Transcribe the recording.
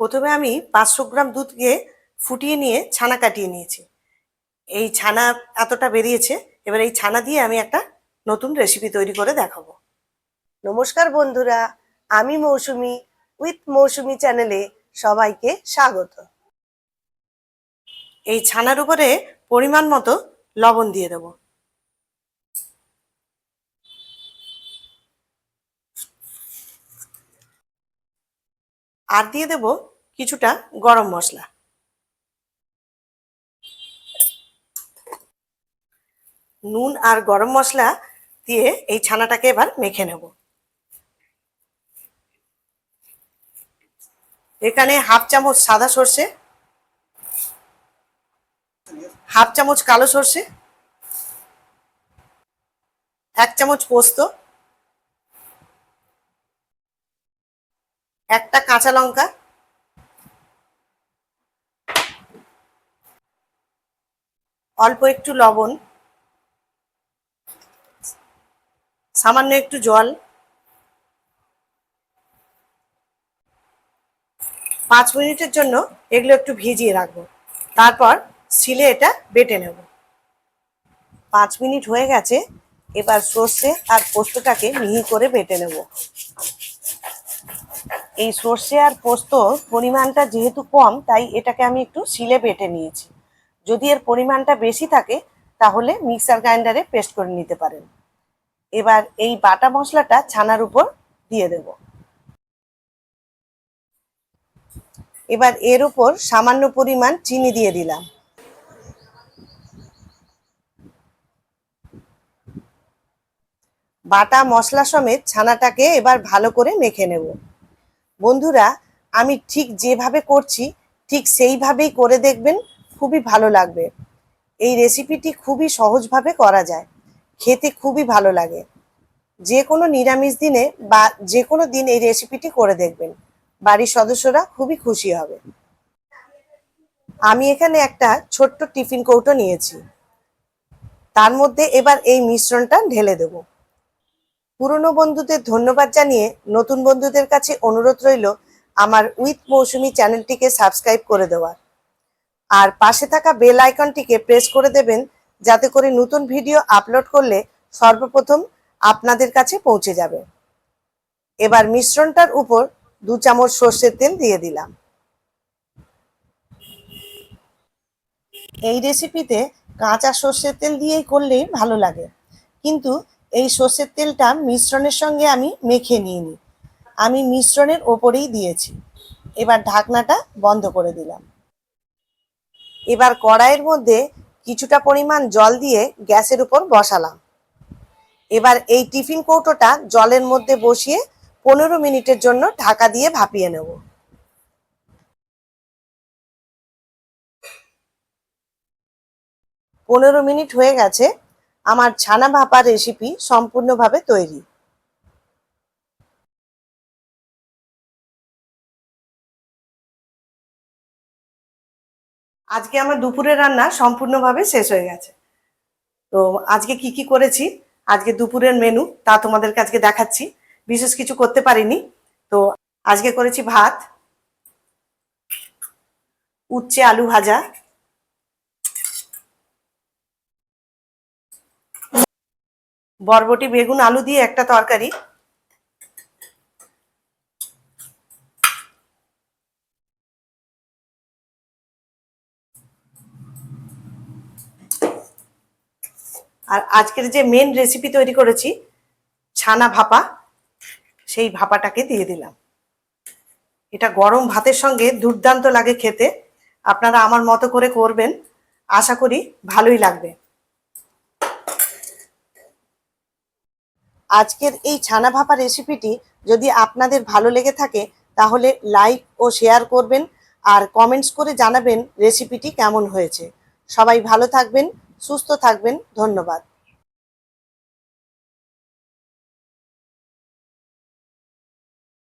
প্রথমে আমি পাঁচশো গ্রাম দুধকে ফুটিয়ে নিয়ে ছানা কাটিয়ে নিয়েছি। এই ছানা এতটা বেরিয়েছে, এবার এই ছানা দিয়ে আমি একটা নতুন রেসিপি তৈরি করে দেখাবো। নমস্কার বন্ধুরা, আমি মৌসুমি উইথ মৌসুমি চ্যানেলে সবাইকে স্বাগত। এই ছানার উপরে পরিমাণ মতো লবণ দিয়ে দেব। আর দিয়ে দেব কিছুটা গরম মশলা। নুন আর গরম মশলা দিয়ে এই ছানাটাকে এবার মেখে নেব। এখানে হাফ চামচ সাদা সর্ষে, হাফ চামচ কালো সর্ষে, এক চামচ পোস্ত একটা কাঁচা লঙ্কা। অল্প একটু লবণ। সামান্য একটু জল। পাঁচ মিনিটের জন্য এগুলো একটু ভিজিয়ে রাখব। তারপর শিলে এটা বেটে নেব। পাঁচ মিনিট হয়ে গেছে। এবার সর্ষে আর পোস্তটাকে মিহি করে বেটে নেব। এই সর্ষে আর পোস্ত পরিমাণটা যেহেতু কম, তাই এটাকে আমি একটু শিলে বেটে নিয়েছি। যদি এর পরিমাণটা বেশি থাকে, তাহলে মিক্সার গ্রাইন্ডারে পেস্ট করে নিতে পারেন। এবার এই বাটা মশলাটা ছানার উপর দিয়ে দেব। এবার এর উপর সামান্য পরিমাণ চিনি দিয়ে দিলাম। বাটা মশলা সমেত ছানাটাকে এবার ভালো করে মেখে নেব। বন্ধুরা, আমি ঠিক যেভাবে করছি, ঠিক সেইভাবেই করে দেখবেন, খুবই ভালো লাগবে। এই রেসিপিটি খুবই সহজভাবে করা যায়। খেতে খুবই ভালো লাগে। যে কোনো নিরামিষ দিনে বা যে কোনো দিন এই রেসিপিটি করে দেখবেন। বাড়ির সদস্যরা খুবই খুশি হবে। আমি এখানে একটা ছোট্ট টিফিন কৌটো নিয়েছি। তার মধ্যে এবার এই মিশ্রণটা ঢেলে দেব। পুরনো বন্ধুদের ধন্যবাদ জানিয়ে নতুন বন্ধুদের কাছে অনুরোধ রইল আমার উইথ মৌসুমি চ্যানেলটিকে সাবস্ক্রাইব করে দেওয়ার। আর পাশে থাকা বেল আইকনটিকে প্রেস করে দেবেন যাতে করে নতুন ভিডিও আপলোড করলে সর্বপ্রথম আপনাদের কাছে পৌঁছে যাবে। এবার মিশ্রণটার উপর দু চামচ সর্ষের তেল দিয়ে দিলাম। এই রেসিপিতে কাঁচা সর্ষের তেল দিয়েই করলেই ভালো লাগে। কিন্তু এই সর্ষের তেলটা মিশ্রণের সঙ্গে আমি মেখে নিয়ে নিই আমি মিশ্রণের ওপরেই দিয়েছি। এবার ঢাকনাটা বন্ধ করে দিলাম। এবার কড়াইয়ের মধ্যে কিছুটা পরিমাণ জল দিয়ে গ্যাসের উপর বসালাম। এবার এই টিফিন কৌটোটা জলের মধ্যে বসিয়ে পনেরো মিনিটের জন্য ঢাকা দিয়ে ভাপিয়ে নেব। পনেরো মিনিট হয়ে গেছে। আমার ছানা ভাপা রেসিপি সম্পূর্ণভাবে তৈরি। আজকে আমার দুপুরের রান্না সম্পূর্ণভাবে শেষ হয়ে গেছে। তো আজকে কি কি করেছি? আজকে দুপুরের মেনু তা তোমাদের আজকে দেখাচ্ছি। বিশেষ কিছু করতে পারিনি। তো আজকে করেছি ভাত, উচ্ছে আলু ভাজা বরবটি, বেগুন, আলু দিয়ে একটা তরকারি। আর আজকের যে মেন রেসিপি তৈরি করেছি, ছানা ভাপা, সেই ভাপাটাকে দিয়ে দিলাম। এটা গরম ভাতের সঙ্গে দুর্দান্ত লাগে খেতে। আপনারা আমার মতো করে করবেন, আশা করি ভালোই লাগবে। আজকের এই ছানা ভাপা রেসিপিটি যদি আপনাদের ভালো লেগে থাকে, তাহলে লাইক ও শেয়ার করবেন আর কমেন্টস করে জানাবেন রেসিপিটি কেমন হয়েছে। সবাই ভালো থাকবেন, সুস্থ থাকবেন, ধন্যবাদ।